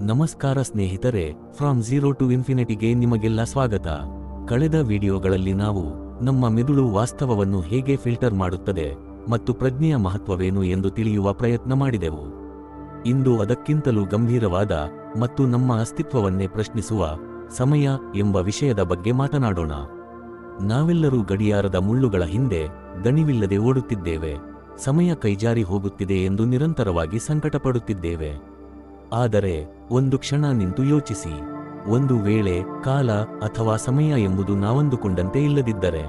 ನಮಸ್ಕಾರ ಸ್ನೇಹಿತರೆ from zero to ಇನ್ಫಿನಿಟಿಗೆ ನಿಮಗೆಲ್ಲ ಸ್ವಾಗತ. ಕಳೆದ ವಿಡಿಯೋಗಳಲ್ಲಿ ನಾವು ನಮ್ಮ ಮೆದುಳು ವಾಸ್ತವವನ್ನು ಹೇಗೆ ಫಿಲ್ಟರ್ ಮಾಡುತ್ತದೆ ಮತ್ತು ಪ್ರಜ್ಞೆಯ ಮಹತ್ವವೇನು ಎಂದು ತಿಳಿಯುವ ಪ್ರಯತ್ನ ಮಾಡಿದೆವು. ಇಂದು ಅದಕ್ಕಿಂತಲೂ ಗಂಭೀರವಾದ ಮತ್ತು ನಮ್ಮ ಅಸ್ತಿತ್ವವನ್ನೇ ಪ್ರಶ್ನಿಸುವ ಸಮಯ ಎಂಬ ವಿಷಯದ ಬಗ್ಗೆ ಮಾತನಾಡೋಣ. ನಾವೆಲ್ಲರೂ ಗಡಿಯಾರದ ಮುಳ್ಳುಗಳ ಹಿಂದೆ ದಣಿವಿಲ್ಲದೆ ಓಡುತ್ತಿದ್ದೇವೆ. ಸಮಯ ಕೈಜಾರಿ ಹೋಗುತ್ತಿದೆ ಎಂದು ನಿರಂತರವಾಗಿ ಸಂಕಟಪಡುತ್ತಿದ್ದೇವೆ. ಆದರೆ ಒಂದು ಕ್ಷಣ ನಿಂತು ಯೋಚಿಸಿ. ಒಂದು ವೇಳೆ ಕಾಲ ಅಥವಾ ಸಮಯ ಎಂಬುದು ನಾವಂದುಕೊಂಡಂತೆ ಇಲ್ಲದಿದ್ದರೆ,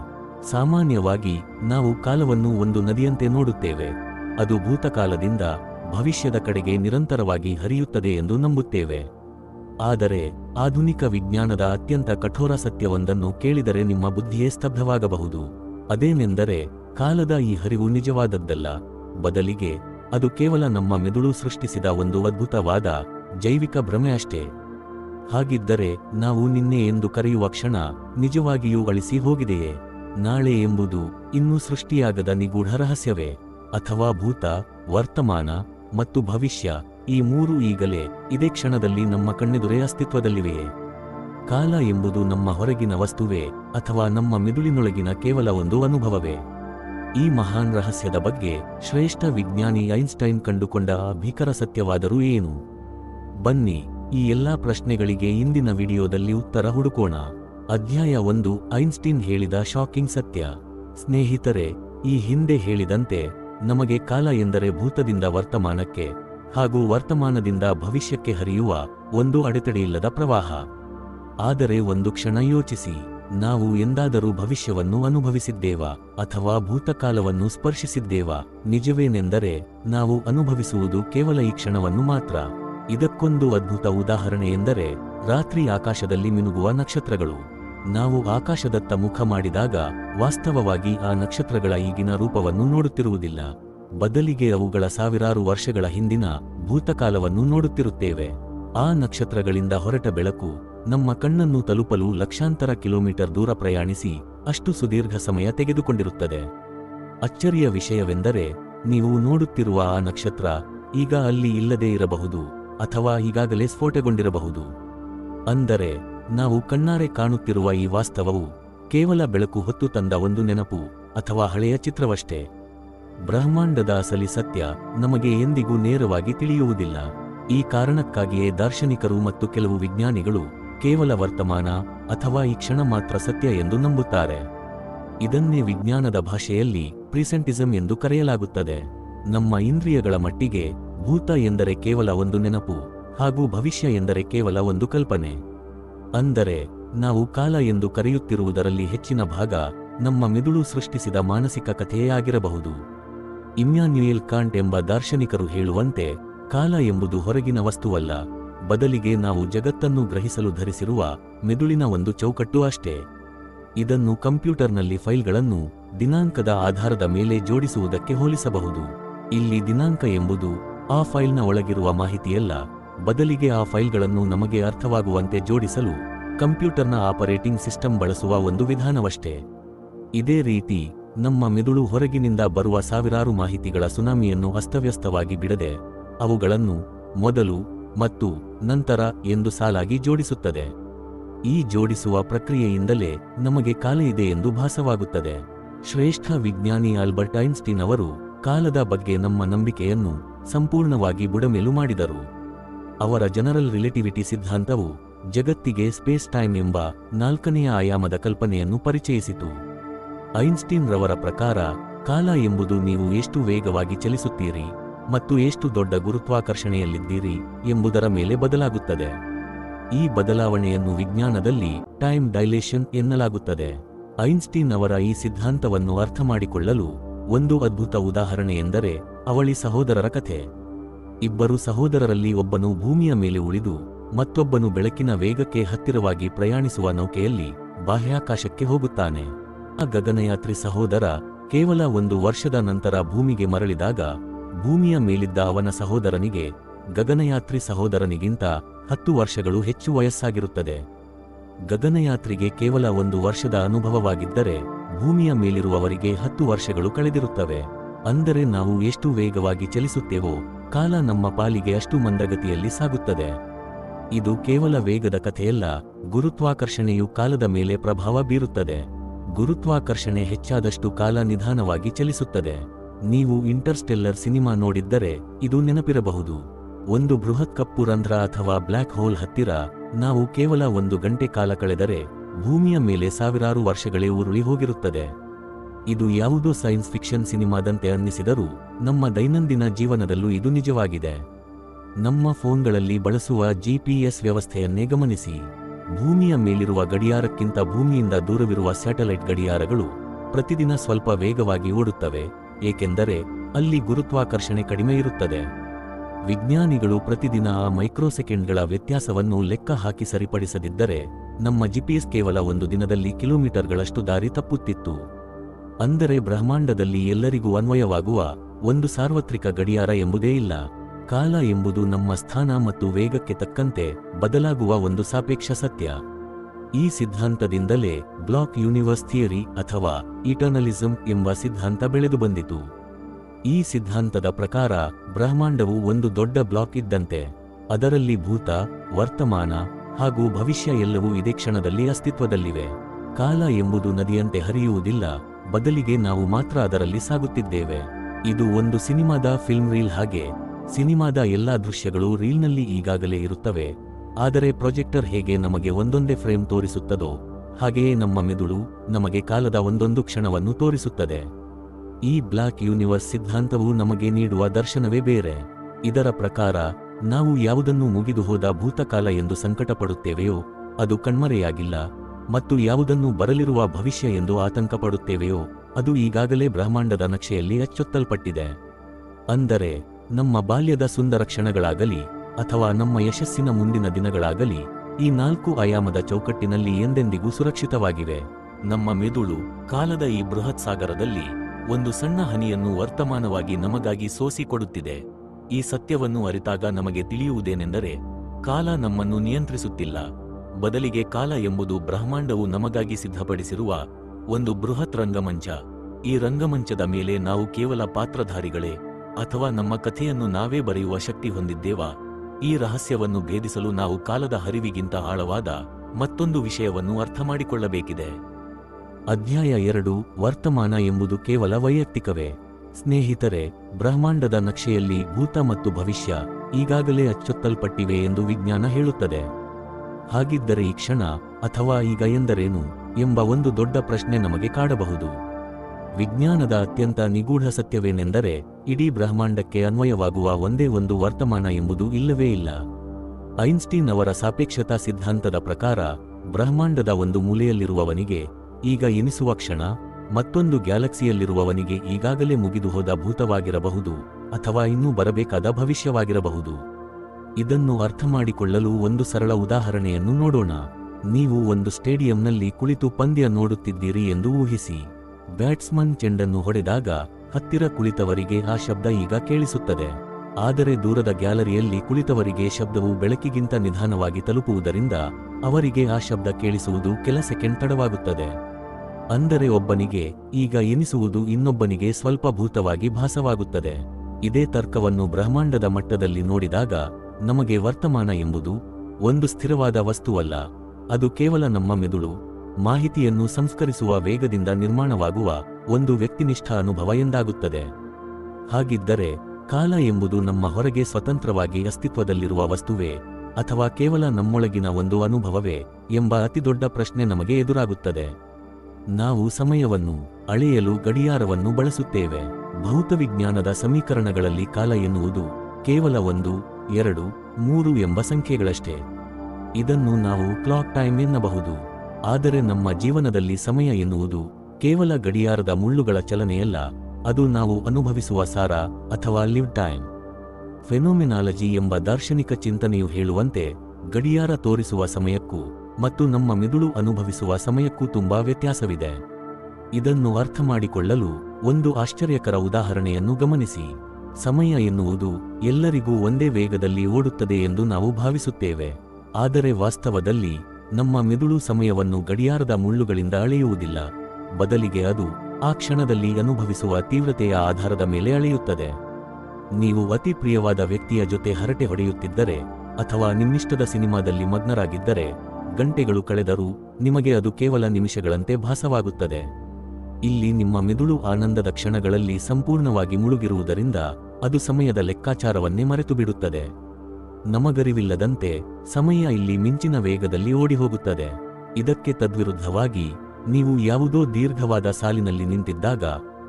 ಸಾಮಾನ್ಯವಾಗಿ ನಾವು ಕಾಲವನ್ನು ಒಂದು ನದಿಯಂತೆ ನೋಡುತ್ತೇವೆ. ಅದು ಭೂತಕಾಲದಿಂದ ಭವಿಷ್ಯದ ಕಡೆಗೆ ನಿರಂತರವಾಗಿ ಹರಿಯುತ್ತದೆ ಎಂದು ನಂಬುತ್ತೇವೆ. ಆದರೆ ಆಧುನಿಕ ವಿಜ್ಞಾನದ ಅತ್ಯಂತ ಕಠೋರ ಸತ್ಯವೊಂದನ್ನು ಕೇಳಿದರೆ ನಿಮ್ಮ ಬುದ್ಧಿಯೇ ಸ್ತಬ್ಧವಾಗಬಹುದು. ಅದೇನೆಂದರೆ ಕಾಲದ ಈ ಹರಿವು ನಿಜವಾದದ್ದಲ್ಲ. ಬದಲಿಗೆ ಅದು ಕೇವಲ ನಮ್ಮ ಮೆದುಳು ಸೃಷ್ಟಿಸಿದ ಒಂದು ಅದ್ಭುತವಾದ ಜೈವಿಕ ಭ್ರಮೆ ಅಷ್ಟೇ ಹಾಗಿದ್ದರೆ ನಾವು ನಿನ್ನೆ ಎಂದು ಕರೆಯುವ ಕ್ಷಣ ನಿಜವಾಗಿಯೂ ಅಳಿಸಿ ಹೋಗಿದೆಯೇ? ನಾಳೆ ಎಂಬುದು ಇನ್ನೂ ಸೃಷ್ಟಿಯಾಗದ ನಿಗೂಢ ರಹಸ್ಯವೇ? ಅಥವಾ ಭೂತ, ವರ್ತಮಾನ ಮತ್ತು ಭವಿಷ್ಯ ಈ ಮೂರು ಈಗಲೇ ಇದೇ ಕ್ಷಣದಲ್ಲಿ ನಮ್ಮ ಕಣ್ಣೆದುರೆ ಅಸ್ತಿತ್ವದಲ್ಲಿವೆಯೇ? ಕಾಲ ಎಂಬುದು ನಮ್ಮ ಹೊರಗಿನ ವಸ್ತುವೇ ಅಥವಾ ನಮ್ಮ ಮೆದುಳಿನೊಳಗಿನ ಕೇವಲ ಒಂದು ಅನುಭವವೇ? ಈ ಮಹಾನ್ ರಹಸ್ಯದ ಬಗ್ಗೆ ಶ್ರೇಷ್ಠ ವಿಜ್ಞಾನಿ ಐನ್ಸ್ಟೈನ್ ಕಂಡುಕೊಂಡ ಭೀಕರ ಸತ್ಯವಾದರೂ ಏನು? ಬನ್ನಿ, ಈ ಎಲ್ಲಾ ಪ್ರಶ್ನೆಗಳಿಗೆ ಇಂದಿನ ವಿಡಿಯೋದಲ್ಲಿ ಉತ್ತರ ಹುಡುಕೋಣ. ಅಧ್ಯಾಯ ಒಂದು, ಐನ್ಸ್ಟೀನ್ ಹೇಳಿದ ಶಾಕಿಂಗ್ ಸತ್ಯ. ಸ್ನೇಹಿತರೆ, ಈ ಹಿಂದೆ ಹೇಳಿದಂತೆ, ನಮಗೆ ಕಾಲ ಎಂದರೆ ಭೂತದಿಂದ ವರ್ತಮಾನಕ್ಕೆ, ಹಾಗೂ ವರ್ತಮಾನದಿಂದ ಭವಿಷ್ಯಕ್ಕೆ ಹರಿಯುವ ಒಂದು ಅಡೆತಡೆಯಿಲ್ಲದ ಪ್ರವಾಹ. ಆದರೆ ಒಂದು ಕ್ಷಣ ಯೋಚಿಸಿ. ನಾವು ಎಂದಾದರೂ ಭವಿಷ್ಯವನ್ನು ಅನುಭವಿಸಿದ್ದೇವಾ ಅಥವಾ ಭೂತಕಾಲವನ್ನು ಸ್ಪರ್ಶಿಸಿದ್ದೇವಾ? ನಿಜವೇನೆಂದರೆ, ನಾವು ಅನುಭವಿಸುವುದು ಕೇವಲ ಈ ಕ್ಷಣವನ್ನು ಮಾತ್ರ. ಇದಕ್ಕೊಂದು ಅದ್ಭುತ ಉದಾಹರಣೆ ಎಂದರೆ, ರಾತ್ರಿ ಆಕಾಶದಲ್ಲಿ ಮಿನುಗುವ ನಕ್ಷತ್ರಗಳು. ನಾವು ಆಕಾಶದತ್ತ ಮುಖ ಮಾಡಿದಾಗ, ವಾಸ್ತವವಾಗಿ ಆ ನಕ್ಷತ್ರಗಳ ಈಗಿನ ರೂಪವನ್ನು ನೋಡುತ್ತಿರುವುದಿಲ್ಲ. ಬದಲಿಗೆ ಅವುಗಳ ಸಾವಿರಾರು ವರ್ಷಗಳ ಹಿಂದಿನ ಭೂತಕಾಲವನ್ನು ನೋಡುತ್ತಿರುತ್ತೇವೆ. ಆ ನಕ್ಷತ್ರಗಳಿಂದ ಹೊರಟ ಬೆಳಕು ನಮ್ಮ ಕಣ್ಣನ್ನು ತಲುಪಲು ಲಕ್ಷಾಂತರ ಕಿಲೋಮೀಟರ್ ದೂರ ಪ್ರಯಾಣಿಸಿ ಅಷ್ಟು ಸುದೀರ್ಘ ಸಮಯ ತೆಗೆದುಕೊಂಡಿರುತ್ತದೆ. ಅಚ್ಚರಿಯ ವಿಷಯವೆಂದರೆ, ನೀವು ನೋಡುತ್ತಿರುವ ಆ ನಕ್ಷತ್ರ ಈಗ ಅಲ್ಲಿ ಇಲ್ಲದೇ ಇರಬಹುದು ಅಥವಾ ಈಗಾಗಲೇ ಸ್ಫೋಟಗೊಂಡಿರಬಹುದು. ಅಂದರೆ, ನಾವು ಕಣ್ಣಾರೆ ಕಾಣುತ್ತಿರುವ ಈ ವಾಸ್ತವವು ಕೇವಲ ಬೆಳಕು ಹೊತ್ತು ತಂದ ಒಂದು ನೆನಪು ಅಥವಾ ಹಳೆಯ ಚಿತ್ರವಷ್ಟೇ. ಬ್ರಹ್ಮಾಂಡದ ಅಸಲಿ ಸತ್ಯ ನಮಗೆ ಎಂದಿಗೂ ನೇರವಾಗಿ ತಿಳಿಯುವುದಿಲ್ಲ. ಈ ಕಾರಣಕ್ಕಾಗಿಯೇ ದಾರ್ಶನಿಕರು ಮತ್ತು ಕೆಲವು ವಿಜ್ಞಾನಿಗಳು ಕೇವಲ ವರ್ತಮಾನ ಅಥವಾ ಈ ಕ್ಷಣ ಮಾತ್ರ ಸತ್ಯ ಎಂದು ನಂಬುತ್ತಾರೆ. ಇದನ್ನೇ ವಿಜ್ಞಾನದ ಭಾಷೆಯಲ್ಲಿ ಪ್ರಿಸೆಂಟಿಸಂ ಎಂದು ಕರೆಯಲಾಗುತ್ತದೆ. ನಮ್ಮ ಇಂದ್ರಿಯಗಳ ಮಟ್ಟಿಗೆ ಭೂತ ಎಂದರೆ ಕೇವಲ ಒಂದು ನೆನಪು ಹಾಗೂ ಭವಿಷ್ಯ ಎಂದರೆ ಕೇವಲ ಒಂದು ಕಲ್ಪನೆ. ಅಂದರೆ, ನಾವು ಕಾಲ ಎಂದು ಕರೆಯುತ್ತಿರುವುದರಲ್ಲಿ ಹೆಚ್ಚಿನ ಭಾಗ ನಮ್ಮ ಮೆದುಳು ಸೃಷ್ಟಿಸಿದ ಮಾನಸಿಕ ಕಥೆಯೇ ಆಗಿರಬಹುದು ಇಮ್ಯಾನ್ಯುಯಲ್ ಕಾಂಟ್ ಎಂಬ ದಾರ್ಶನಿಕರು ಹೇಳುವಂತೆ ಕಾಲ ಎಂಬುದು ಹೊರಗಿನ ವಸ್ತುವಲ್ಲ. ಬದಲಿಗೆ ನಾವು ಜಗತ್ತನ್ನು ಗ್ರಹಿಸಲು ಧರಿಸಿರುವ ಮೆದುಳಿನ ಒಂದು ಚೌಕಟ್ಟು ಅಷ್ಟೇ. ಇದನ್ನು ಕಂಪ್ಯೂಟರ್ನಲ್ಲಿ ಫೈಲ್ಗಳನ್ನು ದಿನಾಂಕದ ಆಧಾರದ ಮೇಲೆ ಜೋಡಿಸುವುದಕ್ಕೆ ಹೋಲಿಸಬಹುದು. ಇಲ್ಲಿ ದಿನಾಂಕ ಎಂಬುದು ಆ ಫೈಲ್ನ ಒಳಗಿರುವ ಮಾಹಿತಿಯಲ್ಲ, ಬದಲಿಗೆ ಆ ಫೈಲ್ಗಳನ್ನು ನಮಗೆ ಅರ್ಥವಾಗುವಂತೆ ಜೋಡಿಸಲು ಕಂಪ್ಯೂಟರ್ನ ಆಪರೇಟಿಂಗ್ ಸಿಸ್ಟಮ್ ಬಳಸುವ ಒಂದು ವಿಧಾನವಷ್ಟೇ. ಇದೇ ರೀತಿ ನಮ್ಮ ಮೆದುಳು ಹೊರಗಿನಿಂದ ಬರುವ ಸಾವಿರಾರು ಮಾಹಿತಿಗಳ ಸುನಾಮಿಯನ್ನು ಅಸ್ತವ್ಯಸ್ತವಾಗಿ ಬಿಡದೆ, ಅವುಗಳನ್ನು ಮೊದಲು ಮತ್ತು ನಂತರ ಎಂದು ಸಾಲಾಗಿ ಜೋಡಿಸುತ್ತದೆ. ಈ ಜೋಡಿಸುವ ಪ್ರಕ್ರಿಯೆಯಿಂದಲೇ ನಮಗೆ ಕಾಲ ಇದೆ ಎಂದು ಭಾಸವಾಗುತ್ತದೆ. ಶ್ರೇಷ್ಠ ವಿಜ್ಞಾನಿ ಆಲ್ಬರ್ಟ್ ಐನ್ಸ್ಟೀನ್ ಅವರು ಕಾಲದ ಬಗ್ಗೆ ನಮ್ಮ ನಂಬಿಕೆಯನ್ನು ಸಂಪೂರ್ಣವಾಗಿ ಬುಡಮೇಲು ಮಾಡಿದರು. ಅವರ ಜನರಲ್ ರಿಲೇಟಿವಿಟಿ ಸಿದ್ಧಾಂತವು ಜಗತ್ತಿಗೆ ಸ್ಪೇಸ್ ಟೈಮ್ ಎಂಬ ನಾಲ್ಕನೆಯ ಆಯಾಮದ ಕಲ್ಪನೆಯನ್ನು ಪರಿಚಯಿಸಿತು. ಐನ್ಸ್ಟೀನ್ ರವರ ಪ್ರಕಾರ ಕಾಲ ಎಂಬುದು ನೀವು ಎಷ್ಟು ವೇಗವಾಗಿ ಚಲಿಸುತ್ತೀರಿ? ಮತ್ತು ಎಷ್ಟು ದೊಡ್ಡ ಗುರುತ್ವಾಕರ್ಷಣೆಯಲ್ಲಿದ್ದೀರಿ ಎಂಬುದರ ಮೇಲೆ ಬದಲಾಗುತ್ತದೆ. ಈ ಬದಲಾವಣೆಯನ್ನು ವಿಜ್ಞಾನದಲ್ಲಿ ಟೈಮ್ ಡೈಲೇಷನ್ ಎನ್ನಲಾಗುತ್ತದೆ. ಐನ್ಸ್ಟೀನ್ ಅವರ ಈ ಸಿದ್ಧಾಂತವನ್ನು ಅರ್ಥಮಾಡಿಕೊಳ್ಳಲು ಒಂದು ಅದ್ಭುತ ಉದಾಹರಣೆ ಎಂದರೆ ಅವಳಿ ಸಹೋದರರ ಕಥೆ. ಇಬ್ಬರು ಸಹೋದರರಲ್ಲಿ ಒಬ್ಬನು ಭೂಮಿಯ ಮೇಲೆ ಉಳಿದು ಮತ್ತೊಬ್ಬನು ಬೆಳಕಿನ ವೇಗಕ್ಕೆ ಹತ್ತಿರವಾಗಿ ಪ್ರಯಾಣಿಸುವ ನೌಕೆಯಲ್ಲಿ ಬಾಹ್ಯಾಕಾಶಕ್ಕೆ ಹೋಗುತ್ತಾನೆ. ಆ ಗಗನಯಾತ್ರಿ ಸಹೋದರ ಕೇವಲ ಒಂದು ವರ್ಷದ ನಂತರ ಭೂಮಿಗೆ ಮರಳಿದಾಗ ಭೂಮಿಯ ಮೇಲಿದ್ದ ಅವನ ಸಹೋದರನಿಗೆ ಗಗನಯಾತ್ರಿ ಸಹೋದರನಿಗಿಂತ ಹತ್ತು ವರ್ಷಗಳು ಹೆಚ್ಚು ವಯಸ್ಸಾಗಿರುತ್ತದೆ. ಗಗನಯಾತ್ರಿಗೆ ಕೇವಲ ಒಂದು ವರ್ಷದ ಅನುಭವವಾಗಿದ್ದರೆ ಭೂಮಿಯ ಮೇಲಿರುವವರಿಗೆ ಹತ್ತು ವರ್ಷಗಳು ಕಳೆದಿರುತ್ತವೆ. ಅಂದರೆ ನಾವು ಎಷ್ಟು ವೇಗವಾಗಿ ಚಲಿಸುತ್ತೇವೋ ಕಾಲ ನಮ್ಮ ಪಾಲಿಗೆ ಅಷ್ಟು ಮಂದಗತಿಯಲ್ಲಿ ಸಾಗುತ್ತದೆ. ಇದು ಕೇವಲ ವೇಗದ ಕಥೆಯಲ್ಲ, ಗುರುತ್ವಾಕರ್ಷಣೆಯು ಕಾಲದ ಮೇಲೆ ಪ್ರಭಾವ ಬೀರುತ್ತದೆ. ಗುರುತ್ವಾಕರ್ಷಣೆ ಹೆಚ್ಚಾದಷ್ಟು ಕಾಲ ನಿಧಾನವಾಗಿ ಚಲಿಸುತ್ತದೆ. ನೀವು ಇಂಟರ್ಸ್ಟೆಲ್ಲರ್ ಸಿನಿಮಾ ನೋಡಿದ್ದರೆ ಇದು ನೆನಪಿರಬಹುದು. ಒಂದು ಬೃಹತ್ ಕಪ್ಪು ರಂಧ್ರ ಅಥವಾ ಬ್ಲ್ಯಾಕ್ ಹೋಲ್ ಹತ್ತಿರ ನಾವು ಕೇವಲ ಒಂದು ಗಂಟೆ ಕಾಲ ಕಳೆದರೆ ಭೂಮಿಯ ಮೇಲೆ ಸಾವಿರಾರು ವರ್ಷಗಳೇ ಉರುಳಿ ಹೋಗಿರುತ್ತದೆ. ಇದು ಯಾವುದೋ ಸೈನ್ಸ್ ಫಿಕ್ಷನ್ ಸಿನಿಮಾದಂತೆ ಅನ್ನಿಸಿದರೂ ನಮ್ಮ ದೈನಂದಿನ ಜೀವನದಲ್ಲೂ ಇದು ನಿಜವಾಗಿದೆ. ನಮ್ಮ ಫೋನ್ಗಳಲ್ಲಿ ಬಳಸುವ ಜಿಪಿಎಸ್ ವ್ಯವಸ್ಥೆಯನ್ನೇ ಗಮನಿಸಿ. ಭೂಮಿಯ ಮೇಲಿರುವ ಗಡಿಯಾರಕ್ಕಿಂತ ಭೂಮಿಯಿಂದ ದೂರವಿರುವ ಸ್ಯಾಟಲೈಟ್ ಗಡಿಯಾರಗಳು ಪ್ರತಿದಿನ ಸ್ವಲ್ಪ ವೇಗವಾಗಿ ಓಡುತ್ತವೆ. ಏಕೆಂದರೆ ಅಲ್ಲಿ ಗುರುತ್ವಾಕರ್ಷಣೆ ಕಡಿಮೆ ಇರುತ್ತದೆ. ವಿಜ್ಞಾನಿಗಳು ಪ್ರತಿದಿನ ಆ ಮೈಕ್ರೋಸೆಕೆಂಡ್ಗಳ ವ್ಯತ್ಯಾಸವನ್ನು ಲೆಕ್ಕ ಹಾಕಿ ಸರಿಪಡಿಸದಿದ್ದರೆ ನಮ್ಮ ಜಿಪಿಎಸ್ ಕೇವಲ ಒಂದು ದಿನದಲ್ಲಿ ಕಿಲೋಮೀಟರ್ಗಳಷ್ಟು ದಾರಿ ತಪ್ಪುತ್ತಿತ್ತು. ಅಂದರೆ ಬ್ರಹ್ಮಾಂಡದಲ್ಲಿ ಎಲ್ಲರಿಗೂ ಅನ್ವಯವಾಗುವ ಒಂದು ಸಾರ್ವತ್ರಿಕ ಗಡಿಯಾರ ಎಂಬುದೇ ಇಲ್ಲ. ಕಾಲ ಎಂಬುದು ನಮ್ಮ ಸ್ಥಾನ ಮತ್ತು ವೇಗಕ್ಕೆ ತಕ್ಕಂತೆ ಬದಲಾಗುವ ಒಂದು ಸಾಪೇಕ್ಷ ಸತ್ಯ. ಈ ಸಿದ್ಧಾಂತದಿಂದಲೇ ಬ್ಲಾಕ್ ಯೂನಿವರ್ಸ್ ಥಿಯರಿ ಅಥವಾ ಇಟರ್ನಲಿಸಂ ಎಂಬ ಸಿದ್ಧಾಂತ ಬೆಳೆದು ಬಂದಿತು. ಈ ಸಿದ್ಧಾಂತದ ಪ್ರಕಾರ ಬ್ರಹ್ಮಾಂಡವು ಒಂದು ದೊಡ್ಡ ಬ್ಲಾಕ್ ಇದ್ದಂತೆ, ಅದರಲ್ಲಿ ಭೂತ, ವರ್ತಮಾನ ಹಾಗೂ ಭವಿಷ್ಯ ಎಲ್ಲವೂ ಇದೇ ಕ್ಷಣದಲ್ಲಿ ಅಸ್ತಿತ್ವದಲ್ಲಿವೆ. ಕಾಲ ಎಂಬುದು ನದಿಯಂತೆ ಹರಿಯುವುದಿಲ್ಲ, ಬದಲಿಗೆ ನಾವು ಮಾತ್ರ ಅದರಲ್ಲಿ ಸಾಗುತ್ತಿದ್ದೇವೆ. ಇದು ಒಂದು ಸಿನಿಮಾದ ಫಿಲ್ಮ್ ರೀಲ್ ಹಾಗೆ, ಸಿನಿಮಾದ ಎಲ್ಲಾ ದೃಶ್ಯಗಳು ರೀಲ್ನಲ್ಲಿ ಈಗಾಗಲೇ ಇರುತ್ತವೆ. ಆದರೆ ಪ್ರೊಜೆಕ್ಟರ್ ಹೇಗೆ ನಮಗೆ ಒಂದೊಂದೇ ಫ್ರೇಮ್ ತೋರಿಸುತ್ತದೋ, ಹಾಗೆಯೇ ನಮ್ಮ ಮೆದುಳು ನಮಗೆ ಕಾಲದ ಒಂದೊಂದು ಕ್ಷಣವನ್ನು ತೋರಿಸುತ್ತದೆ. ಈ ಬ್ಲಾಕ್ ಯೂನಿವರ್ಸ್ ಸಿದ್ಧಾಂತವು ನಮಗೆ ನೀಡುವ ದರ್ಶನವೇ ಬೇರೆ. ಇದರ ಪ್ರಕಾರ, ನಾವು ಯಾವುದನ್ನು ಮುಗಿದು ಹೋದ ಭೂತಕಾಲ ಎಂದು ಸಂಕಟಪಡುತ್ತೇವೆಯೋ, ಅದು ಕಣ್ಮರೆಯಾಗಿಲ್ಲ, ಮತ್ತು ಯಾವುದನ್ನು ಬರಲಿರುವ ಭವಿಷ್ಯ ಎಂದು ಆತಂಕಪಡುತ್ತೇವೆಯೋ, ಅದು ಈಗಾಗಲೇ ಬ್ರಹ್ಮಾಂಡದ ನಕ್ಷೆಯಲ್ಲಿ ಅಚ್ಚೊತ್ತಲ್ಪಟ್ಟಿದೆ. ಅಂದರೆ, ನಮ್ಮ ಬಾಲ್ಯದ ಸುಂದರ ಕ್ಷಣಗಳಾಗಲಿ ಅಥವಾ ನಮ್ಮ ಯಶಸ್ಸಿನ ಮುಂದಿನ ದಿನಗಳಾಗಲಿ, ಈ ನಾಲ್ಕು ಆಯಾಮದ ಚೌಕಟ್ಟಿನಲ್ಲಿ ಎಂದೆಂದಿಗೂ ಸುರಕ್ಷಿತವಾಗಿವೆ. ನಮ್ಮ ಮೆದುಳು, ಕಾಲದ ಈ ಬೃಹತ್ ಸಾಗರದಲ್ಲಿ ಒಂದು ಸಣ್ಣ ಹನಿಯನ್ನು ವರ್ತಮಾನವಾಗಿ ನಮಗಾಗಿ ಸೋಸಿಕೊಡುತ್ತಿದೆ. ಈ ಸತ್ಯವನ್ನು ಅರಿತಾಗ ನಮಗೆ ತಿಳಿಯುವುದೇನೆಂದರೆ, ಕಾಲ ನಮ್ಮನ್ನು ನಿಯಂತ್ರಿಸುತ್ತಿಲ್ಲ. ಬದಲಿಗೆ ಕಾಲ ಎಂಬುದು ಬ್ರಹ್ಮಾಂಡವು ನಮಗಾಗಿ ಸಿದ್ಧಪಡಿಸಿರುವ ಒಂದು ಬೃಹತ್ ರಂಗಮಂಚ. ಈ ರಂಗಮಂಚದ ಮೇಲೆ ನಾವು ಕೇವಲ ಪಾತ್ರಧಾರಿಗಳೇ, ಅಥವಾ ನಮ್ಮ ಕಥೆಯನ್ನು ನಾವೇ ಬರೆಯುವ ಶಕ್ತಿ ಹೊಂದಿದ್ದೇವಾ? ಈ ರಹಸ್ಯವನ್ನು ಭೇದಿಸಲು ನಾವು ಕಾಲದ ಹರಿವಿಗಿಂತ ಆಳವಾದ ಮತ್ತೊಂದು ವಿಷಯವನ್ನು ಅರ್ಥಮಾಡಿಕೊಳ್ಳಬೇಕಿದೆ. ಅಧ್ಯಾಯ ಎರಡು, ವರ್ತಮಾನ ಎಂಬುದು ಕೇವಲ ವೈಯಕ್ತಿಕವೇ. ಸ್ನೇಹಿತರೆ, ಬ್ರಹ್ಮಾಂಡದ ನಕ್ಷೆಯಲ್ಲಿ ಭೂತ ಮತ್ತು ಭವಿಷ್ಯ ಈಗಾಗಲೇ ಅಚ್ಚೊತ್ತಲ್ಪಟ್ಟಿವೆ ಎಂದು ವಿಜ್ಞಾನ ಹೇಳುತ್ತದೆ. ಹಾಗಿದ್ದರೆ ಈ ಕ್ಷಣ, ಅಥವಾ ಈಗ ಎಂದರೇನು, ಎಂಬ ಒಂದು ದೊಡ್ಡ ಪ್ರಶ್ನೆ ನಮಗೆ ಕಾಡಬಹುದು. ವಿಜ್ಞಾನದ ಅತ್ಯಂತ ನಿಗೂಢ ಸತ್ಯವೇನೆಂದರೆ ಇಡೀ ಬ್ರಹ್ಮಾಂಡಕ್ಕೆ ಅನ್ವಯವಾಗುವ ಒಂದೇ ಒಂದು ವರ್ತಮಾನ ಎಂಬುದು ಇಲ್ಲವೇ ಇಲ್ಲ. ಐನ್ಸ್ಟೀನ್ ಅವರ ಸಾಪೇಕ್ಷತಾ ಸಿದ್ಧಾಂತದ ಪ್ರಕಾರ ಬ್ರಹ್ಮಾಂಡದ ಒಂದು ಮೂಲೆಯಲ್ಲಿರುವವನಿಗೆ ಈಗ ಎನಿಸುವ ಕ್ಷಣ, ಮತ್ತೊಂದು ಗ್ಯಾಲಕ್ಸಿಯಲ್ಲಿರುವವನಿಗೆ ಈಗಾಗಲೇ ಮುಗಿದುಹೋದ ಭೂತವಾಗಿರಬಹುದು ಅಥವಾ ಇನ್ನೂ ಬರಬೇಕಾದ ಭವಿಷ್ಯವಾಗಿರಬಹುದು. ಇದನ್ನು ಅರ್ಥಮಾಡಿಕೊಳ್ಳಲು ಒಂದು ಸರಳ ಉದಾಹರಣೆಯನ್ನು ನೋಡೋಣ. ನೀವು ಒಂದು ಸ್ಟೇಡಿಯಂನಲ್ಲಿ ಕುಳಿತು ಪಂದ್ಯ ನೋಡುತ್ತಿದ್ದೀರಿ ಎಂದು ಊಹಿಸಿ. ಬ್ಯಾಟ್ಸ್ಮನ್ ಚೆಂಡನ್ನು ಹೊಡೆದಾಗ ಹತ್ತಿರ ಕುಳಿತವರಿಗೆ ಆ ಶಬ್ದ ಈಗ ಕೇಳಿಸುತ್ತದೆ. ಆದರೆ ದೂರದ ಗ್ಯಾಲರಿಯಲ್ಲಿ ಕುಳಿತವರಿಗೆ ಶಬ್ದವು ಬೆಳಕಿಗಿಂತ ನಿಧಾನವಾಗಿ ತಲುಪುವುದರಿಂದ ಅವರಿಗೆ ಆ ಶಬ್ದ ಕೇಳಿಸುವುದು ಕೆಲ ಸೆಕೆಂಡ್ ತಡವಾಗುತ್ತದೆ. ಅಂದರೆ ಒಬ್ಬನಿಗೆ ಈಗ ಎನಿಸುವುದು ಇನ್ನೊಬ್ಬನಿಗೆ ಸ್ವಲ್ಪ ಭೂತವಾಗಿ ಭಾಸವಾಗುತ್ತದೆ. ಇದೇ ತರ್ಕವನ್ನು ಬ್ರಹ್ಮಾಂಡದ ಮಟ್ಟದಲ್ಲಿ ನೋಡಿದಾಗ ನಮಗೆ ವರ್ತಮಾನ ಎಂಬುದು ಒಂದು ಸ್ಥಿರವಾದ ವಸ್ತುವಲ್ಲ. ಅದು ಕೇವಲ ನಮ್ಮ ಮೆದುಳು ಮಾಹಿತಿಯನ್ನು ಸಂಸ್ಕರಿಸುವ ವೇಗದಿಂದ ನಿರ್ಮಾಣವಾಗುವ ಒಂದು ವ್ಯಕ್ತಿನಿಷ್ಠ ಅನುಭವ ಎಂದಾಗುತ್ತದೆ. ಹಾಗಿದ್ದರೆ, ಕಾಲ ಎಂಬುದು ನಮ್ಮ ಹೊರಗೆ ಸ್ವತಂತ್ರವಾಗಿ ಅಸ್ತಿತ್ವದಲ್ಲಿರುವ ವಸ್ತುವೇ, ಅಥವಾ ಕೇವಲ ನಮ್ಮೊಳಗಿನ ಒಂದು ಅನುಭವವೇ ಎಂಬ ಅತಿದೊಡ್ಡ ಪ್ರಶ್ನೆ ನಮಗೆ ಎದುರಾಗುತ್ತದೆ. ನಾವು ಸಮಯವನ್ನು, ಅಳೆಯಲು ಗಡಿಯಾರವನ್ನು ಬಳಸುತ್ತೇವೆ. ಭೌತವಿಜ್ಞಾನದ ಸಮೀಕರಣಗಳಲ್ಲಿ ಕಾಲ ಎನ್ನುವುದು ಕೇವಲ ಒಂದು, ಎರಡು, ಮೂರು ಎಂಬ ಸಂಖ್ಯೆಗಳಷ್ಟೇ. ಇದನ್ನು ನಾವು ಕ್ಲಾಕ್ ಟೈಮ್ ಎನ್ನಬಹುದು. ಆದರೆ ನಮ್ಮ ಜೀವನದಲ್ಲಿ ಸಮಯ ಎನ್ನುವುದು ಕೇವಲ ಗಡಿಯಾರದ ಮುಳ್ಳುಗಳ ಚಲನೆಯಲ್ಲ, ಅದು ನಾವು ಅನುಭವಿಸುವ ಸಾರ ಅಥವಾ ಲಿವ್ ಟೈಮ್. ಫೆನೋಮಿನಾಲಜಿ ಎಂಬ ದಾರ್ಶನಿಕ ಚಿಂತನೆಯು ಹೇಳುವಂತೆ, ಗಡಿಯಾರ ತೋರಿಸುವ ಸಮಯಕ್ಕೂ ಮತ್ತು ನಮ್ಮ ಮಿದುಳು ಅನುಭವಿಸುವ ಸಮಯಕ್ಕೂ ತುಂಬಾ ವ್ಯತ್ಯಾಸವಿದೆ. ಇದನ್ನು ಅರ್ಥಮಾಡಿಕೊಳ್ಳಲು ಒಂದು ಆಶ್ಚರ್ಯಕರ ಉದಾಹರಣೆಯನ್ನು ಗಮನಿಸಿ. ಸಮಯ ಎನ್ನುವುದು ಎಲ್ಲರಿಗೂ ಒಂದೇ ವೇಗದಲ್ಲಿ ಓಡುತ್ತದೆ ಎಂದು ನಾವು ಭಾವಿಸುತ್ತೇವೆ, ಆದರೆ ವಾಸ್ತವದಲ್ಲಿ ನಮ್ಮ ಮಿದುಳು ಸಮಯವನ್ನು ಗಡಿಯಾರದ ಮುಳ್ಳುಗಳಿಂದ ಅಳೆಯುವುದಿಲ್ಲ. ಬದಲಿಗೆ ಅದು ಆ ಕ್ಷಣದಲ್ಲಿ ಅನುಭವಿಸುವ ತೀವ್ರತೆಯ ಆಧಾರದ ಮೇಲೆ ಅಳೆಯುತ್ತದೆ. ನೀವು ಅತಿ ಪ್ರಿಯವಾದ ವ್ಯಕ್ತಿಯ ಜೊತೆ ಹರಟೆ ಹೊಡೆಯುತ್ತಿದ್ದರೆ, ಅಥವಾ ನಿಮ್ಮಿಷ್ಟದ ಸಿನಿಮಾದಲ್ಲಿ ಮಗ್ನರಾಗಿದ್ದರೆ, ಗಂಟೆಗಳು ಕಳೆದರೂ ನಿಮಗೆ ಅದು ಕೇವಲ ನಿಮಿಷಗಳಂತೆ ಭಾಸವಾಗುತ್ತದೆ. ಇಲ್ಲಿ ನಿಮ್ಮ ಮೆದುಳು ಆನಂದದ ಕ್ಷಣಗಳಲ್ಲಿ ಸಂಪೂರ್ಣವಾಗಿ ಮುಳುಗಿರುವುದರಿಂದ ಅದು ಸಮಯದ ಲೆಕ್ಕಾಚಾರವನ್ನೇ ಮರೆತು ಬಿಡುತ್ತದೆ ನಮಗರಿವಿಲ್ಲದಂತೆ ಸಮಯ ಇಲ್ಲಿ ಮಿಂಚಿನ ವೇಗದಲ್ಲಿ ಓಡಿಹೋಗುತ್ತದೆ. ಇದಕ್ಕೆ ತದ್ವಿರುದ್ಧವಾಗಿ, ನೀವು ಯಾವುದೋ ದೀರ್ಘವಾದ ಸಾಲಿನಲ್ಲಿ ನಿಂತಿದ್ದಾಗ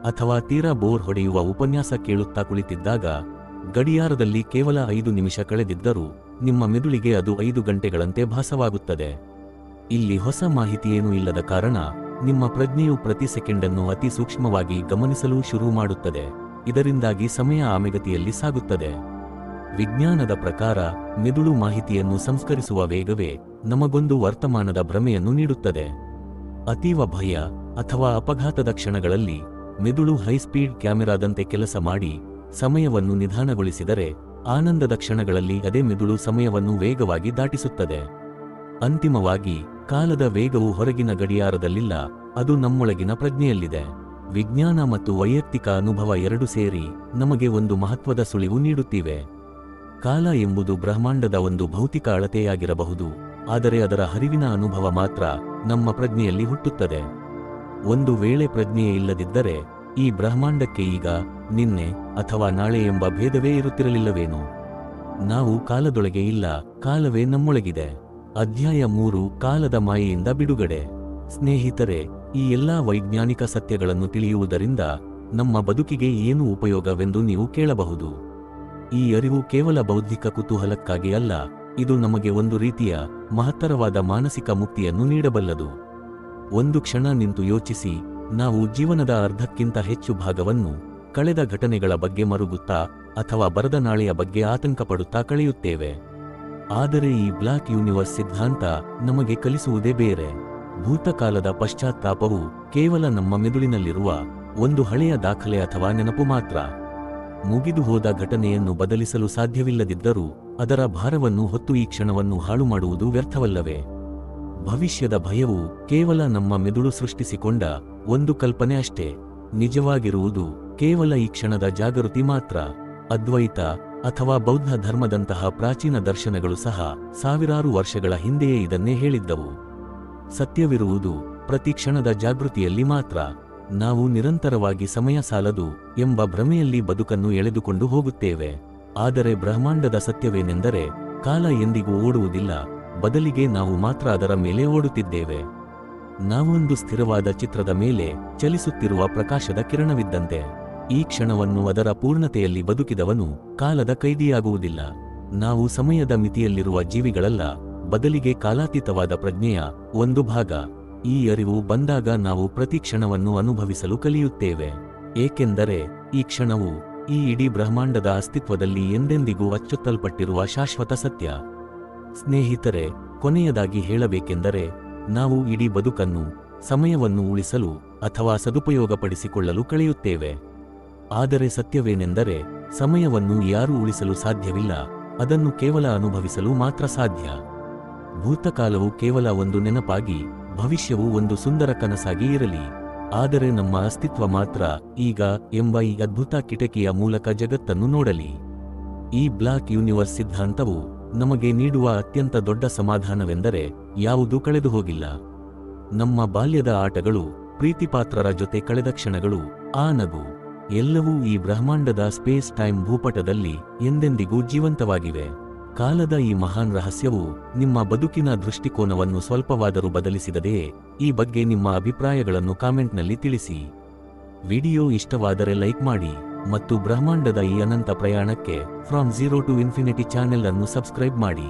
ಅಥವಾ ತೀರಾ ಬೋರ್ ಹೊಡೆಯುವ ಉಪನ್ಯಾಸ ಕೇಳುತ್ತಾ ಕುಳಿತಿದ್ದಾಗ, ಗಡಿಯಾರದಲ್ಲಿ ಕೇವಲ ಐದು ನಿಮಿಷ ಕಳೆದಿದ್ದರೂ ನಿಮ್ಮ ಮೆದುಳಿಗೆ ಅದು ಐದು ಗಂಟೆಗಳಂತೆ ಭಾಸವಾಗುತ್ತದೆ. ಇಲ್ಲಿ ಹೊಸ ಮಾಹಿತಿಯೇನೂ ಇಲ್ಲದ ಕಾರಣ ನಿಮ್ಮ ಪ್ರಜ್ಞೆಯು ಪ್ರತಿ ಸೆಕೆಂಡನ್ನು ಅತಿ ಸೂಕ್ಷ್ಮವಾಗಿ ಗಮನಿಸಲು ಶುರು ಮಾಡುತ್ತದೆ. ಇದರಿಂದಾಗಿ ಸಮಯ ಆಮೆಗತಿಯಲ್ಲಿ ಸಾಗುತ್ತದೆ. ವಿಜ್ಞಾನದ ಪ್ರಕಾರ ಮೆದುಳು ಮಾಹಿತಿಯನ್ನು ಸಂಸ್ಕರಿಸುವ ವೇಗವೇ ನಮಗೊಂದು ವರ್ತಮಾನದ ಭ್ರಮೆಯನ್ನು ನೀಡುತ್ತದೆ. ಅತೀವ ಭಯ ಅಥವಾ ಅಪಘಾತದ ಕ್ಷಣಗಳಲ್ಲಿ ಮೆದುಳು ಹೈಸ್ಪೀಡ್ ಕ್ಯಾಮೆರಾದಂತೆ ಕೆಲಸ ಮಾಡಿ ಸಮಯವನ್ನು ನಿಧಾನಗೊಳಿಸಿದರೆ ಆನಂದದ ಕ್ಷಣಗಳಲ್ಲಿ ಅದೇ ಮೆದುಳು ಸಮಯವನ್ನು ವೇಗವಾಗಿ ದಾಟಿಸುತ್ತದೆ. ಅಂತಿಮವಾಗಿ ಕಾಲದ ವೇಗವು ಹೊರಗಿನ ಗಡಿಯಾರದಲ್ಲಿಲ್ಲ, ಅದು ನಮ್ಮೊಳಗಿನ ಪ್ರಜ್ಞೆಯಲ್ಲಿದೆ. ವಿಜ್ಞಾನ ಮತ್ತು ವೈಯಕ್ತಿಕ ಅನುಭವ ಎರಡು ಸೇರಿ ನಮಗೆ ಒಂದು ಮಹತ್ವದ ಸುಳಿವು ನೀಡುತ್ತಿವೆ. ಕಾಲ ಎಂಬುದು ಬ್ರಹ್ಮಾಂಡದ ಒಂದು ಭೌತಿಕ ಅಳತೆಯಾಗಿರಬಹುದು, ಆದರೆ ಅದರ ಹರಿವಿನ ಅನುಭವ ಮಾತ್ರ ನಮ್ಮ ಪ್ರಜ್ಞೆಯಲ್ಲಿ ಹುಟ್ಟುತ್ತದೆ. ಒಂದು ವೇಳೆ ಪ್ರಜ್ಞೆಯೇ ಇಲ್ಲದಿದ್ದರೆ, ಈ ಬ್ರಹ್ಮಾಂಡಕ್ಕೆ ಈಗ ನಿನ್ನೆ ಅಥವಾ ನಾಳೆ ಎಂಬ ಭೇದವೇ ಇರುತ್ತಿರಲಿಲ್ಲವೇನು? ನಾವು ಕಾಲದೊಳಗೆ ಇಲ್ಲ, ಕಾಲವೇ ನಮ್ಮೊಳಗಿದೆ. ಅಧ್ಯಾಯ ಮೂರು, ಕಾಲದ ಮಾಯೆಯಿಂದ ಬಿಡುಗಡೆ. ಸ್ನೇಹಿತರೆ, ಈ ಎಲ್ಲಾ ವೈಜ್ಞಾನಿಕ ಸತ್ಯಗಳನ್ನು ತಿಳಿಯುವುದರಿಂದ ನಮ್ಮ ಬದುಕಿಗೆ ಏನು ಉಪಯೋಗವೆಂದು ನೀವು ಕೇಳಬಹುದು. ಈ ಅರಿವು ಕೇವಲ ಬೌದ್ಧಿಕ ಕುತೂಹಲಕ್ಕಾಗಿ ಅಲ್ಲ, ಇದು ನಮಗೆ ಒಂದು ರೀತಿಯ ಮಹತ್ತರವಾದ ಮಾನಸಿಕ ಮುಕ್ತಿಯನ್ನು ನೀಡಬಲ್ಲದು. ಒಂದು ಕ್ಷಣ ನಿಂತು ಯೋಚಿಸಿ, ನಾವು ಜೀವನದ ಅರ್ಧಕ್ಕಿಂತ ಹೆಚ್ಚು ಭಾಗವನ್ನು ಕಳೆದ ಘಟನೆಗಳ ಬಗ್ಗೆ ಮರುಗುತ್ತಾ ಅಥವಾ ಬರದ ನಾಳೆಯ ಬಗ್ಗೆ ಆತಂಕಪಡುತ್ತಾ ಕಳೆಯುತ್ತೇವೆ. ಆದರೆ ಈ ಬ್ಲಾಕ್ ಯೂನಿವರ್ಸ್ ಸಿದ್ಧಾಂತ ನಮಗೆ ಕಲಿಸುವುದೇ ಬೇರೆ. ಭೂತಕಾಲದ ಪಶ್ಚಾತ್ತಾಪವು ಕೇವಲ ನಮ್ಮ ಮೆದುಳಿನಲ್ಲಿರುವ ಒಂದು ಹಳೆಯ ದಾಖಲೆ ಅಥವಾ ನೆನಪು ಮಾತ್ರ. ಮುಗಿದು ಹೋದ ಘಟನೆಯನ್ನು ಬದಲಿಸಲು ಸಾಧ್ಯವಿಲ್ಲದಿದ್ದರೂ ಅದರ ಭಾರವನ್ನು ಹೊತ್ತು ಈ ಕ್ಷಣವನ್ನು ಹಾಳು ಮಾಡುವುದು ವ್ಯರ್ಥವಲ್ಲವೇ? ಭವಿಷ್ಯದ ಭಯವು ಕೇವಲ ನಮ್ಮ ಮೆದುಳು ಸೃಷ್ಟಿಸಿಕೊಂಡ ಒಂದು ಕಲ್ಪನೆ ಅಷ್ಟೇ. ನಿಜವಾಗಿರುವುದು ಕೇವಲ ಈ ಕ್ಷಣದ ಜಾಗೃತಿ ಮಾತ್ರ. ಅದ್ವೈತ ಅಥವಾ ಬೌದ್ಧ ಧರ್ಮದಂತಹ ಪ್ರಾಚೀನ ದರ್ಶನಗಳು ಸಹ ಸಾವಿರಾರು ವರ್ಷಗಳ ಹಿಂದೆಯೇ ಇದನ್ನೇ ಹೇಳಿದ್ದವು. ಸತ್ಯವಿರುವುದು ಪ್ರತಿ ಕ್ಷಣದ ಜಾಗೃತಿಯಲ್ಲಿ ಮಾತ್ರ. ನಾವು ನಿರಂತರವಾಗಿ ಸಮಯ ಸಾಲದು ಎಂಬ ಭ್ರಮೆಯಲ್ಲಿ ಬದುಕನ್ನು ಎಳೆದುಕೊಂಡು ಹೋಗುತ್ತೇವೆ. ಆದರೆ ಬ್ರಹ್ಮಾಂಡದ ಸತ್ಯವೇನೆಂದರೆ ಕಾಲ ಎಂದಿಗೂ ಓಡುವುದಿಲ್ಲ, ಬದಲಿಗೆ ನಾವು ಮಾತ್ರ ಅದರ ಮೇಲೆ ಓಡುತ್ತಿದ್ದೇವೆ. ನಾವೊಂದು ಸ್ಥಿರವಾದ ಚಿತ್ರದ ಮೇಲೆ ಚಲಿಸುತ್ತಿರುವ ಪ್ರಕಾಶದ ಕಿರಣವಿದ್ದಂತೆ, ಈ ಕ್ಷಣವನ್ನು ಅದರ ಪೂರ್ಣತೆಯಲ್ಲಿ ಬದುಕಿದವನು ಕಾಲದ ಕೈದಿಯಾಗುವುದಿಲ್ಲ. ನಾವು ಸಮಯದ ಮಿತಿಯಲ್ಲಿರುವ ಜೀವಿಗಳಲ್ಲ, ಬದಲಿಗೆ ಕಾಲಾತೀತವಾದ ಪ್ರಜ್ಞೆಯ ಒಂದು ಭಾಗ. ಈ ಅರಿವು ಬಂದಾಗ ನಾವು ಪ್ರತಿ ಕ್ಷಣವನ್ನು ಅನುಭವಿಸಲು ಕಲಿಯುತ್ತೇವೆ. ಏಕೆಂದರೆ ಈ ಕ್ಷಣವು ಈ ಇಡೀ ಬ್ರಹ್ಮಾಂಡದ ಅಸ್ತಿತ್ವದಲ್ಲಿ ಎಂದೆಂದಿಗೂ ಅಚ್ಚೊತ್ತಲ್ಪಟ್ಟಿರುವ ಶಾಶ್ವತ ಸತ್ಯ. ಸ್ನೇಹಿತರೆ, ಕೊನೆಯದಾಗಿ ಹೇಳಬೇಕೆಂದರೆ, ನಾವು ಇಡೀ ಬದುಕನ್ನು, ಸಮಯವನ್ನು ಉಳಿಸಲು ಅಥವಾ ಸದುಪಯೋಗಪಡಿಸಿಕೊಳ್ಳಲು ಕಳೆಯುತ್ತೇವೆ. ಆದರೆ ಸತ್ಯವೇನೆಂದರೆ, ಸಮಯವನ್ನು ಯಾರೂ ಉಳಿಸಲು ಸಾಧ್ಯವಿಲ್ಲ, ಅದನ್ನು ಕೇವಲ ಅನುಭವಿಸಲು ಮಾತ್ರ ಸಾಧ್ಯ. ಭೂತಕಾಲವು ಕೇವಲ ಒಂದು ನೆನಪಾಗಿ ಭವಿಷ್ಯವು ಒಂದು ಸುಂದರ ಕನಸಾಗಿ ಇರಲಿ. ಆದರೆ ನಮ್ಮ ಅಸ್ತಿತ್ವ ಮಾತ್ರ ಈಗ ಎಂಬ ಈ ಅದ್ಭುತ ಕಿಟಕಿಯ ಮೂಲಕ ಜಗತ್ತನ್ನು ನೋಡಲಿ. ಈ ಬ್ಲಾಕ್ ಯೂನಿವರ್ಸ್ ಸಿದ್ಧಾಂತವು ನಮಗೆ ನೀಡುವ ಅತ್ಯಂತ ದೊಡ್ಡ ಸಮಾಧಾನವೆಂದರೆ ಯಾವುದೂ ಕಳೆದು ಹೋಗಿಲ್ಲ. ನಮ್ಮ ಬಾಲ್ಯದ ಆಟಗಳು, ಪ್ರೀತಿಪಾತ್ರರ ಜೊತೆ ಕಳೆದ ಕ್ಷಣಗಳು, ಆ ನಗು, ಎಲ್ಲವೂ ಈ ಬ್ರಹ್ಮಾಂಡದ ಸ್ಪೇಸ್ ಟೈಮ್ ಭೂಪಟದಲ್ಲಿ ಎಂದೆಂದಿಗೂ ಜೀವಂತವಾಗಿವೆ. ಕಾಲದ ಈ ಮಹಾನ್ ರಹಸ್ಯವು ನಿಮ್ಮ ಬದುಕಿನ ದೃಷ್ಟಿಕೋನವನ್ನು ಸ್ವಲ್ಪವಾದರೂ ಬದಲಿಸಿದದೆಯೇ ಈ ಬಗ್ಗೆ ನಿಮ್ಮ ಅಭಿಪ್ರಾಯಗಳನ್ನು ಕಾಮೆಂಟ್ನಲ್ಲಿ ತಿಳಿಸಿ. ವಿಡಿಯೋ ಇಷ್ಟವಾದರೆ ಲೈಕ್ ಮಾಡಿ ಮತ್ತು ಬ್ರಹ್ಮಾಂಡದ ಈ ಅನಂತ ಪ್ರಯಾಣಕ್ಕೆ from zero to infinity channel ಅನ್ನು ಸಬ್ಸ್ಕ್ರೈಬ್ ಮಾಡಿ.